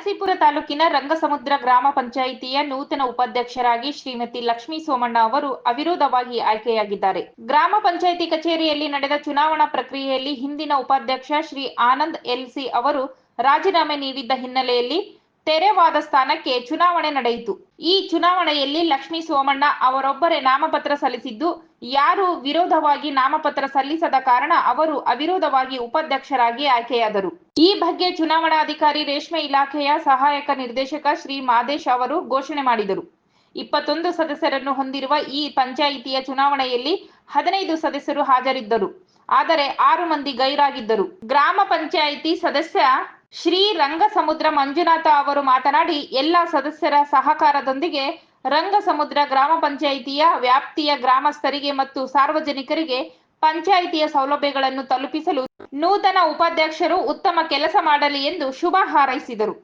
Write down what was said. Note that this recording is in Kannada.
ನರಸೀಪುರ ತಾಲೂಕಿನ ರಂಗಸಮುದ್ರ ಗ್ರಾಮ ಪಂಚಾಯಿತಿಯ ನೂತನ ಉಪಾಧ್ಯಕ್ಷರಾಗಿ ಶ್ರೀಮತಿ ಲಕ್ಷ್ಮೀ ಸೋಮಣ್ಣ ಅವರು ಅವಿರೋಧವಾಗಿ ಆಯ್ಕೆಯಾಗಿದ್ದಾರೆ. ಗ್ರಾಮ ಪಂಚಾಯಿತಿ ಕಚೇರಿಯಲ್ಲಿ ನಡೆದ ಚುನಾವಣಾ ಪ್ರಕ್ರಿಯೆಯಲ್ಲಿ ಹಿಂದಿನ ಉಪಾಧ್ಯಕ್ಷ ಶ್ರೀ ಆನಂದ್ ಎಲ್ಸಿ ಅವರು ರಾಜೀನಾಮೆ ನೀಡಿದ್ದ ಹಿನ್ನೆಲೆಯಲ್ಲಿ ತೆರೆವಾದ ಸ್ಥಾನಕ್ಕೆ ಚುನಾವಣೆ ನಡೆಯಿತು. ಈ ಚುನಾವಣೆಯಲ್ಲಿ ಲಕ್ಷ್ಮಿ ಸೋಮಣ್ಣ ಅವರೊಬ್ಬರೇ ನಾಮಪತ್ರ ಸಲ್ಲಿಸಿದ್ದು, ಯಾರು ವಿರೋಧವಾಗಿ ನಾಮಪತ್ರ ಸಲ್ಲಿಸದ ಕಾರಣ ಅವರು ಅವಿರೋಧವಾಗಿ ಉಪಾಧ್ಯಕ್ಷರಾಗಿ ಆಯ್ಕೆಯಾದರು. ಈ ಬಗ್ಗೆ ಚುನಾವಣಾಧಿಕಾರಿ ರೇಷ್ಮೆ ಇಲಾಖೆಯ ಸಹಾಯಕ ನಿರ್ದೇಶಕ ಶ್ರೀ ಮಾದೇಶ್ ಅವರು ಘೋಷಣೆ ಮಾಡಿದರು. ಇಪ್ಪತ್ತೊಂದು ಸದಸ್ಯರನ್ನು ಹೊಂದಿರುವ ಈ ಪಂಚಾಯಿತಿಯ ಚುನಾವಣೆಯಲ್ಲಿ ಹದಿನೈದು ಸದಸ್ಯರು ಹಾಜರಿದ್ದರು. ಆದರೆ ಆರು ಮಂದಿ ಗೈರಾಗಿದ್ದರು. ಗ್ರಾಮ ಪಂಚಾಯಿತಿ ಸದಸ್ಯ ಶ್ರೀ ರಂಗಸಮುದ್ರ ಮಂಜುನಾಥ ಅವರು ಮಾತನಾಡಿ, ಎಲ್ಲ ಸದಸ್ಯರ ಸಹಕಾರದೊಂದಿಗೆ ರಂಗಸಮುದ್ರ ಗ್ರಾಮ ಪಂಚಾಯಿತಿಯ ವ್ಯಾಪ್ತಿಯ ಗ್ರಾಮಸ್ಥರಿಗೆ ಮತ್ತು ಸಾರ್ವಜನಿಕರಿಗೆ ಪಂಚಾಯಿತಿಯ ಸೌಲಭ್ಯಗಳನ್ನು ತಲುಪಿಸಲು ನೂತನ ಉಪಾಧ್ಯಕ್ಷರು ಉತ್ತಮ ಕೆಲಸ ಮಾಡಲಿ ಎಂದು ಶುಭ ಹಾರೈಸಿದರು.